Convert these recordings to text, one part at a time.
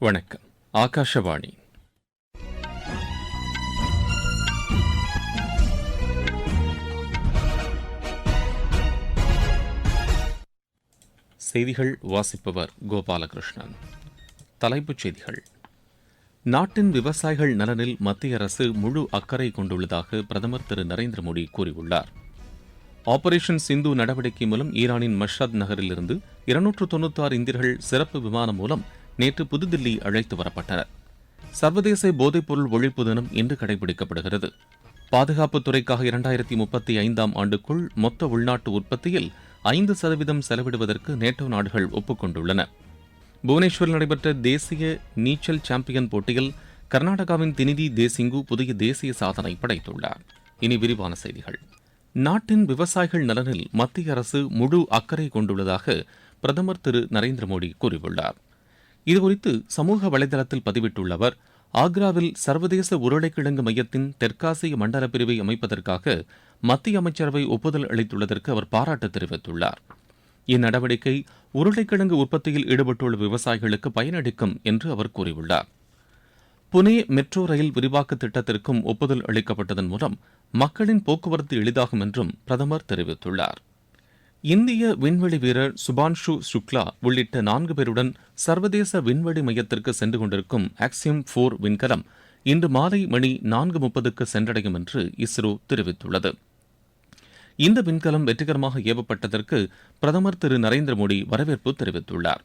வணக்கம். ஆகாஷவாணி. செய்திகள் வாசிப்பவர் கோபாலகிருஷ்ணன். தலைப்புச் செய்திகள். நாட்டின் விவசாயிகள் நலனில் மத்திய அரசு முழு அக்கறை கொண்டுள்ளதாக பிரதமர் திரு நரேந்திர மோடி கூறியுள்ளார். ஆபரேஷன் சிந்து நடவடிக்கை மூலம் ஈரானின் மஷாத் நகரிலிருந்து இருநூற்று தொன்னூத்தாறு இந்தியர்கள் சிறப்பு விமானம் மூலம் நேற்று புதுதில்லி அழைத்து வரப்பட்டனர். சர்வதேச போதைப்பொருள் ஒழிப்பு தினம் இன்று கடைபிடிக்கப்படுகிறது. பாதுகாப்புத்துறைக்காக இரண்டாயிரத்தி முப்பத்தி ஐந்தாம் ஆண்டுக்குள் மொத்த உள்நாட்டு உற்பத்தியில் ஐந்து சதவீதம் செலவிடுவதற்கு நேட்டோ நாடுகள் ஒப்புக்கொண்டுள்ளன. புவனேஸ்வரில் நடைபெற்ற தேசிய நீச்சல் சாம்பியன் போட்டியில் கர்நாடகாவின் தினிதி தேசிங்கு புதிய தேசிய சாதனை படைத்துள்ளார். இனி விரிவான செய்திகள். நாட்டின் விவசாயிகள் நலனில் மத்திய அரசு முழு அக்கறை கொண்டுள்ளதாக பிரதமர் திரு நரேந்திர மோடி கூறியுள்ளார். இதுகுறித்து சமூக வலைதளத்தில் பதிவிட்டுள்ள அவர் ஆக்ராவில் சர்வதேச உருளைக்கிழங்கு மையத்தின் தெற்காசிய மண்டல பிரிவை அமைப்பதற்காக மத்திய அமைச்சரவை ஒப்புதல் அளித்துள்ளதற்கு அவர் பாராட்டு தெரிவித்துள்ளார். இந்நடவடிக்கை உருளைக்கிழங்கு உற்பத்தியில் ஈடுபட்டுள்ள விவசாயிகளுக்கு பயனளிக்கும் என்று அவர் கூறியுள்ளார். புனே மெட்ரோ ரயில் விரிவாக்க திட்டத்திற்கும் ஒப்புதல் அளிக்கப்பட்டதன் மூலம் மக்களின் போக்குவரத்து எளிதாகும் என்றும் பிரதமர் தெரிவித்துள்ளார். இந்திய விண்வெளி வீரர் சுபான்ஷு சுக்லா உள்ளிட்ட நான்கு பேருடன் சர்வதேச விண்வெளி மையத்திற்கு சென்று கொண்டிருக்கும் ஆக்சியம் போர் விண்கலம் இன்று மாலை மணி நான்கு முப்பதுக்கு சென்றடையும் என்று இஸ்ரோ தெரிவித்துள்ளது. இந்த விண்கலம் வெற்றிகரமாக ஏவப்பட்டதற்கு பிரதமர் திரு நரேந்திர மோடி வரவேற்பு தெரிவித்துள்ளார்.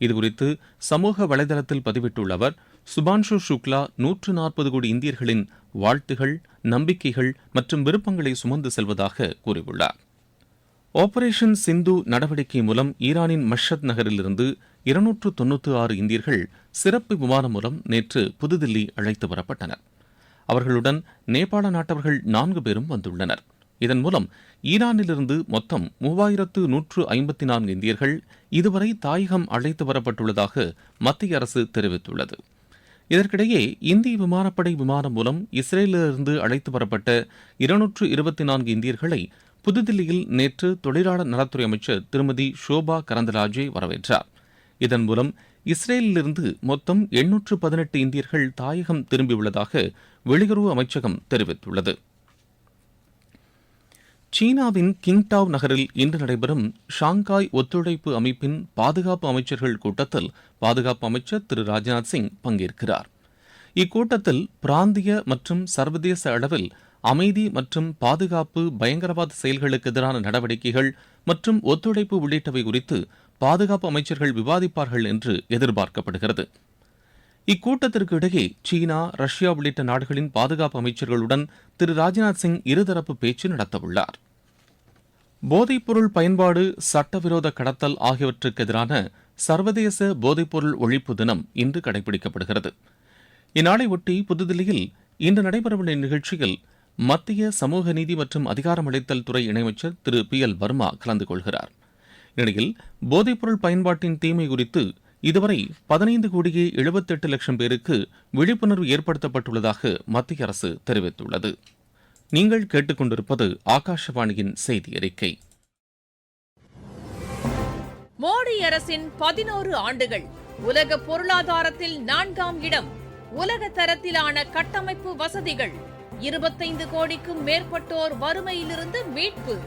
இதுகுறித்து சமூக வலைதளத்தில் பதிவிட்டுள்ள அவர் சுபான்ஷு சுக்லா நூற்று நாற்பது கோடி இந்தியர்களின் வாழ்த்துகள் நம்பிக்கைகள் மற்றும் விருப்பங்களை சுமந்து செல்வதாக கூறியுள்ளார். ஆபரேஷன் சிந்து நடவடிக்கை மூலம் ஈரானின் மஷத் நகரிலிருந்து இருநூற்று தொன்னூற்று ஆறு இந்தியர்கள் சிறப்பு விமானம் மூலம் நேற்று புதுதில்லி அழைத்து வரப்பட்டனர். அவர்களுடன் நேபாள நாட்டவர்கள் நான்கு பேரும் வந்துள்ளனர். இதன் மூலம் ஈரானிலிருந்து மொத்தம் மூவாயிரத்து நூற்று ஐம்பத்தி நான்கு இந்தியர்கள் இதுவரை தாயகம் அழைத்து வரப்பட்டுள்ளதாக மத்திய அரசு தெரிவித்துள்ளது. இதற்கிடையே இந்திய விமானப்படை விமானம் மூலம் இஸ்ரேலிலிருந்து அழைத்து வரப்பட்ட இருநூற்று இருபத்தி நான்கு இந்தியர்களை புதுதில்லியில் நேற்று தொழிலாளர் நலத்துறை அமைச்சர் திருமதி ஷோபா கரந்தராஜே வரவேற்றார். இதன் மூலம் இஸ்ரேலிலிருந்து மொத்தம் எண்ணூற்று பதினெட்டு இந்தியர்கள் தாயகம் திரும்பியுள்ளதாக வெளியுறவு அமைச்சகம் தெரிவித்துள்ளது. சீனாவின் கிங்டாவ் நகரில் இன்று நடைபெறும் ஷாங்காய் ஒத்துழைப்பு அமைப்பின் பாதுகாப்பு அமைச்சர்கள் கூட்டத்தில் பாதுகாப்பு அமைச்சர் திரு ராஜ்நாத் சிங் பங்கேற்கிறார். இக்கூட்டத்தில் பிராந்திய மற்றும் சர்வதேச அளவில் அமைதி மற்றும் பாதுகாப்பு பயங்கரவாத செயல்களுக்கு எதிரான நடவடிக்கைகள் மற்றும் ஒத்துழைப்பு உள்ளிட்டவை குறித்து பாதுகாப்பு அமைச்சர்கள் விவாதிப்பார்கள் என்று எதிர்பார்க்கப்படுகிறது. இக்கூட்டத்திற்கு இடையே சீனா ரஷ்யா உள்ளிட்ட நாடுகளின் பாதுகாப்பு அமைச்சர்களுடன் திரு ராஜ்நாத் சிங் இருதரப்பு பேச்சு நடத்தவுள்ளார். போதைப்பொருள் பயன்பாடு சட்டவிரோத கடத்தல் ஆகியவற்றுக்கு எதிரான சர்வதேச போதைப்பொருள் ஒழிப்பு தினம் இன்று கடைபிடிக்கப்படுகிறது. இந்நாளையொட்டி புதுதில்லியில் இன்று நடைபெறவுள்ள நிகழ்ச்சியில் மத்திய சமூக நீதி மற்றும் அதிகாரமளித்தல் துறை இணையமைச்சர் திரு பி எல் வர்மா கலந்து கொள்கிறார். இந்நிலையில் போதைப்பொருள் பயன்பாட்டின் தீமை குறித்து இதுவரை பதினைந்து கோடியே எழுபத்தெட்டு லட்சம் பேருக்கு விழிப்புணர்வு ஏற்படுத்தப்பட்டுள்ளதாக மத்திய அரசு தெரிவித்துள்ளது. நீங்கள் கேட்டுக்கொண்டிருப்பது ஆகாஷவாணியின் செய்தி அறிக்கை. மோடி அரசின் பதினோரு ஆண்டுகள் உலக பொருளாதாரத்தில் நான்காம் இடம் உலக தரத்திலான கட்டமைப்பு வசதிகள் இருபத்தைந்து கோடிக்கும் மேற்பட்டோர் வறுமையிலிருந்து மீட்பு.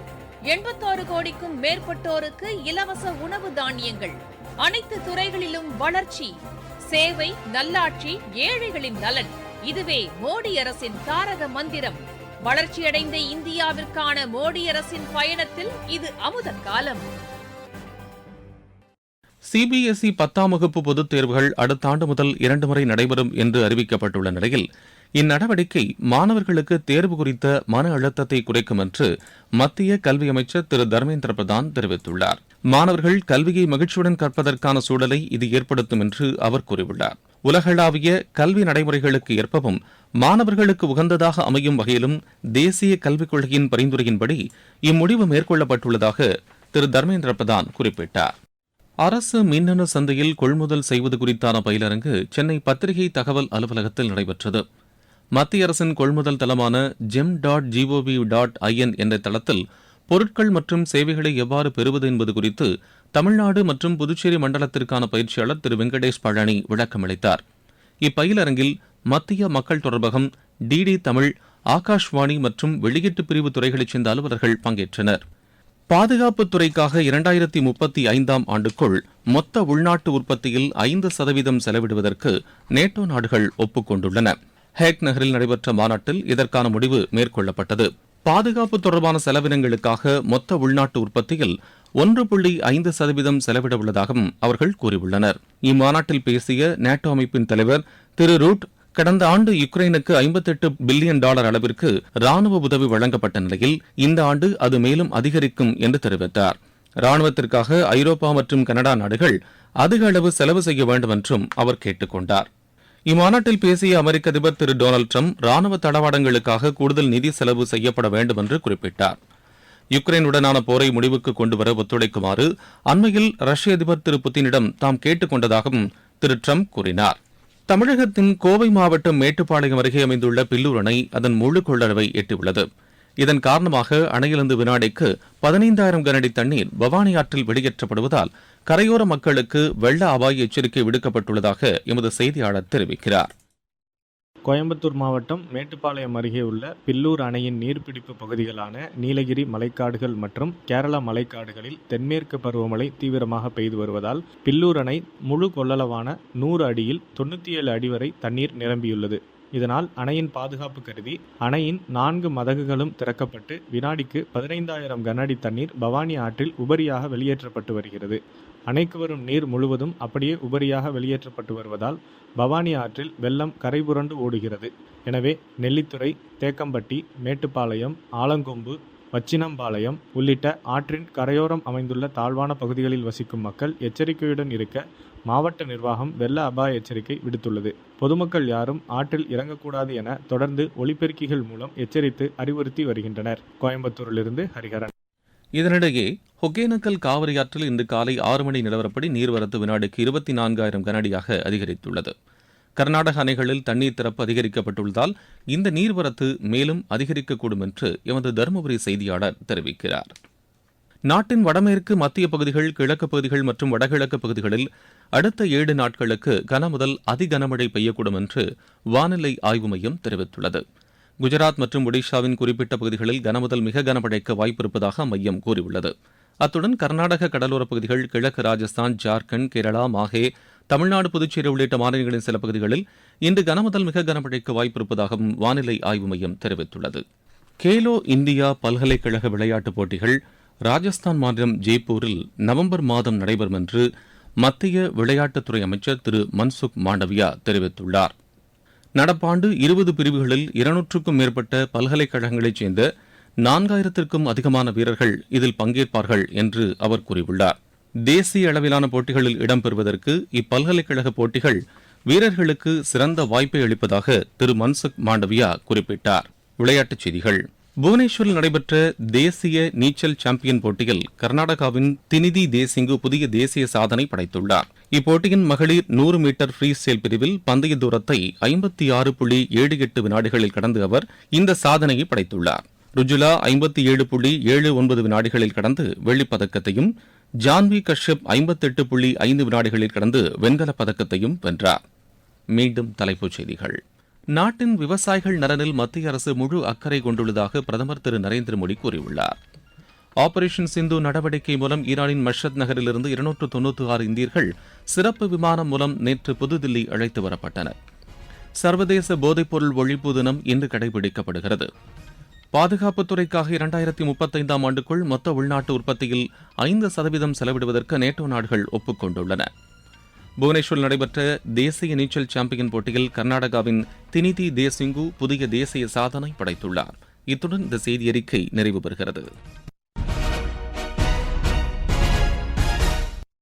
எண்பத்தாறு கோடிக்கும் மேற்பட்டோருக்கு இலவச உணவு தானியங்கள். அனைத்து துறைகளிலும் வளர்ச்சி. சேவை நல்லாட்சி ஏழைகளின் நலன். இதுவே மோடி அரசின் தாரக மந்திரம். வளர்ச்சியடைந்த இந்தியாவிற்கான மோடி அரசின் பயணத்தில் இது அமுத காலம். சிபிஎஸ்இ பத்தாம் வகுப்பு பொதுத் தேர்வுகள் அடுத்த ஆண்டு முதல் இரண்டு முறை நடைபெறும் என்று அறிவிக்கப்பட்டுள்ள நிலையில் இந்நடவடிக்கை மாணவர்களுக்கு தேர்வு குறித்த மன அழுத்தத்தை குறைக்கும் என்று மத்திய கல்வி அமைச்சர் திரு தர்மேந்திர பிரதான் தெரிவித்துள்ளார். மாணவர்கள் கல்வியை மகிழ்ச்சியுடன் கற்பதற்கான சூழலை இது ஏற்படுத்தும் என்று அவர் கூறியுள்ளார். உலகளாவிய கல்வி நடைமுறைகளுக்கு ஏற்பவும் மாணவர்களுக்கு உகந்ததாக அமையும் வகையிலும் தேசிய கல்விக் கொள்கையின் பரிந்துரையின்படி இம்முடிவு மேற்கொள்ளப்பட்டுள்ளதாக திரு தர்மேந்திர பிரதான் குறிப்பிட்டார். அரசு மின்னணு சந்தையில் கொள்முதல் செய்வது குறித்தான பயிலரங்கு சென்னை பத்திரிகை தகவல் அலுவலகத்தில் நடைபெற்றது. மத்திய அரசின் கொள்முதல் தளமான GeM dot GOV dot IN என்ற தளத்தில் பொருட்கள் மற்றும் சேவைகளை எவ்வாறு பெறுவது என்பது குறித்து தமிழ்நாடு மற்றும் புதுச்சேரி மண்டலத்திற்கான பயிற்சியாளர் திரு வெங்கடேஷ் பழனி விளக்கமளித்தார். இப்பயிலரங்கில் மத்திய மக்கள் தொடர்பகம் டிடி தமிழ் ஆகாஷ்வாணி மற்றும் வெளியீட்டு பிரிவு துறைகளைச் சேர்ந்த அலுவலர்கள் பங்கேற்றனர். பாதுகாப்பு துறைக்காக இரண்டாயிரத்தி முப்பத்தி ஐந்தாம் ஆண்டுக்குள் மொத்த உள்நாட்டு உற்பத்தியில் ஐந்து சதவீதம் செலவிடுவதற்கு நேட்டோ நாடுகள் ஒப்புக்கொண்டுள்ளன. ஹேக் நகரில் நடைபெற்ற மாநாட்டில் இதற்கான முடிவு மேற்கொள்ளப்பட்டது. பாதுகாப்பு தொடர்பான செலவினங்களுக்காக மொத்த உள்நாட்டு உற்பத்தியில் ஒன்று புள்ளி ஐந்து சதவீதம் செலவிட உள்ளதாகவும் அவர்கள் கூறியுள்ளனர். இம்மாநாட்டில் பேசிய நேட்டோ அமைப்பின் தலைவர் திரு ரூட் கடந்த ஆண்டு யுக்ரைனுக்கு ஐம்பத்தெட்டு பில்லியன் டாலர் அளவிற்கு ராணுவ உதவி வழங்கப்பட்ட நிலையில் இந்த ஆண்டு அது மேலும் அதிகரிக்கும் என்று தெரிவித்தார். ராணுவத்திற்காக ஐரோப்பா மற்றும் கனடா நாடுகள் அதிக அளவு செலவு செய்ய வேண்டும் என்றும் அவர் கேட்டுக்கொண்டார். இம்மாநாட்டில் பேசிய அமெரிக்க அதிபர் திரு டொனால்டு ட்ரம்ப் ராணுவ தளவாடங்களுக்காக கூடுதல் நிதி செலவு செய்யப்பட வேண்டும் என்று குறிப்பிட்டார். யுக்ரைனுடனான போரை முடிவுக்கு கொண்டுவர ஒத்துழைக்குமாறு அண்மையில் ரஷ்ய அதிபர் திரு புத்தினிடம் தாம் கேட்டுக் கொண்டதாகவும் திரு ட்ரம்ப் கூறினார். தமிழகத்தின் கோவை மாவட்டம் மேட்டுப்பாளையம் அருகே அமைந்துள்ள பில்லூர் அணை அதன் முழு கொள்ளளவை எட்டியுள்ளது. இதன் காரணமாக அணையிலிருந்து வினாடிக்கு பதினைந்தாயிரம் கனஅடி தண்ணீர் பவானி ஆற்றில் வெளியேற்றப்படுவதால் கரையோர மக்களுக்கு வெள்ள அபாய எச்சரிக்கை விடுக்கப்பட்டுள்ளதாக எமது செய்தியாளர் தெரிவிக்கிறார். கோயம்புத்தூர் மாவட்டம் மேட்டுப்பாளையம் அருகே உள்ள பில்லூர் அணையின் நீர்பிடிப்பு பகுதிகளான நீலகிரி மலைக்காடுகள் மற்றும் கேரளா மலைக்காடுகளில் தென்மேற்கு பருவமழை தீவிரமாக பெய்து வருவதால் பில்லூர் அணை முழு கொள்ளளவான நூறு அடியில் தொண்ணூற்றி ஏழு அடி வரை தண்ணீர் நிரம்பியுள்ளது. இதனால் அணையின் பாதுகாப்பு கருதி அணையின் நான்கு மதகுகளும் திறக்கப்பட்டு வினாடிக்கு பதினைந்தாயிரம் கனஅடி தண்ணீர் பவானி ஆற்றில் உபரியாக வெளியேற்றப்பட்டு வருகிறது. அணைக்கு வரும் நீர் முழுவதும் அப்படியே உபரியாக வெளியேற்றப்பட்டு வருவதால் பவானி ஆற்றில் வெள்ளம் கரைபுரண்டு ஓடுகிறது. எனவே நெல்லித்துறை தேக்கம்பட்டி மேட்டுப்பாளையம் ஆலங்கொம்பு வச்சினம்பாளையம் உள்ளிட்ட ஆற்றின் கரையோரம் அமைந்துள்ள தாழ்வான பகுதிகளில் வசிக்கும் மக்கள் எச்சரிக்கையுடன் இருக்க மாவட்ட நிர்வாகம் வெள்ள அபாய எச்சரிக்கை விடுத்துள்ளது. பொதுமக்கள் யாரும் ஆற்றில் இறங்கக்கூடாது என தொடர்ந்து ஒலிபெருக்கிகள் மூலம் எச்சரித்து அறிவுறுத்தி வருகின்றனர். கோயம்புத்தூரிலிருந்து ஹரிஹரன். இதனிடையே ஒகேனக்கல் காவிரி ஆற்றில் இன்று காலை ஆறு மணி நிலவரப்படி நீர்வரத்து வினாடிக்கு இருபத்தி நான்காயிரம் கனஅடியாக அதிகரித்துள்ளது. கர்நாடக அணைகளில் தண்ணீர் திறப்பு அதிகரிக்கப்பட்டுள்ளதால் இந்த நீர்வரத்து மேலும் அதிகரிக்கக்கூடும் என்று எமது தருமபுரி செய்தியாளர் தெரிவிக்கிறார். நாட்டின் வடமேற்கு மத்திய பகுதிகள் கிழக்கு பகுதிகள் மற்றும் வடகிழக்கு பகுதிகளில் அடுத்த ஏழு நாட்களுக்கு கனமுதல் அதிகனமழை பெய்யக்கூடும் என்று வானிலை ஆய்வு மையம் தெரிவித்துள்ளது. குஜராத் மற்றும் ஒடிஷாவின் குறிப்பிட்ட பகுதிகளில் கனமுதல் மிக கனமழைக்கு வாய்ப்பு இருப்பதாக கூறியுள்ளது. அத்துடன் கர்நாடக கடலோரப் பகுதிகள் கிழக்கு ராஜஸ்தான் ஜார்க்கண்ட் கேரளா மாஹே தமிழ்நாடு புதுச்சேரி உள்ளிட்ட மாநிலங்களின் சில பகுதிகளில் இன்று கனமுதல் மிக கனமழைக்கு வாய்ப்பிருப்பதாகவும் வானிலை ஆய்வு மையம் தெரிவித்துள்ளது. கேலோ இந்தியா பல்கலைக்கழக விளையாட்டுப் போட்டிகள் ராஜஸ்தான் மாநிலம் ஜெய்ப்பூரில் நவம்பர் மாதம் நடைபெறும் என்று மத்திய விளையாட்டுத்துறை அமைச்சர் திரு மன்சுக் மாண்டவியா தெரிவித்துள்ளார். நடப்பாண்டு இருபது பிரிவுகளில் இருநூற்றுக்கும் மேற்பட்ட பல்கலைக்கழகங்களைச் சேர்ந்த நான்காயிரத்திற்கும் அதிகமான வீரர்கள் இதில் பங்கேற்பார்கள் என்று அவர் கூறியுள்ளார். தேசிய அளவிலான போட்டிகளில் இடம்பெறுவதற்கு இப்பல்கலைக்கழக போட்டிகள் வீரர்களுக்கு சிறந்த வாய்ப்பை அளிப்பதாக திரு மன்சுக் மாண்டவியா குறிப்பிட்டார். விளையாட்டுச் செய்திகள். புவனேஸ்வரில் நடைபெற்ற தேசிய நீச்சல் சாம்பியன் போட்டியில் கர்நாடகாவின் தினிதி தேசிங்கு புதிய தேசிய சாதனை படைத்துள்ளார். இப்போட்டியின் மகளிர் நூறு மீட்டர் ஃப்ரீ ஸ்டைல் பிரிவில் பந்தய தூரத்தை ஐம்பத்தி ஆறு புள்ளி ஏழு எட்டு வினாடிகளில் கடந்து அவர் இந்த சாதனையை படைத்துள்ளார். ருஜுலா ஐம்பத்தி ஏழு புள்ளி ஏழு ஒன்பது வினாடிகளில் கடந்து வெள்ளிப்பதக்கத்தையும் ஜான்வி கஷ்யப் ஐம்பத்தெட்டு புள்ளி ஐந்து வினாடிகளில் கடந்து வெண்கலப் பதக்கத்தையும் வென்றார். மீண்டும் தலைப்புச் செய்திகள். நாட்டின் விவசாயிகள் நலனில் மத்திய அரசு முழு அக்கறை கொண்டுள்ளதாக பிரதமர் திரு நரேந்திர மோடி கூறியுள்ளார். ஆபரேஷன் சிந்து நடவடிக்கை மூலம் ஈரானின் மஷத் நகரிலிருந்து இருநூற்று தொன்னூற்றி ஆறு இந்தியர்கள் சிறப்பு விமானம் மூலம் நேற்று புதுதில்லி அழைத்து வரப்பட்டனர். சர்வதேச போதைப்பொருள் ஒழிப்பு தினம் இன்று கடைபிடிக்கப்படுகிறது. பாதுகாப்புத் துறைக்காக இரண்டாயிரத்தி முப்பத்தைந்தாம் ஆண்டுக்குள் மொத்த உள்நாட்டு உற்பத்தியில் ஐந்து சதவீதம் செலவிடுவதற்கு நேட்டோ நாடுகள் ஒப்புக்கொண்டுள்ளன. புவனேஸ்வரில் நடைபெற்ற தேசிய நீச்சல் சாம்பியன் போட்டியில் கர்நாடகாவின் தினிதி தேசிங்கு புதிய தேசிய சாதனை படைத்துள்ளார். இத்துடன் இந்த செய்தி அறிக்கை நிறைவு பெறுகிறது.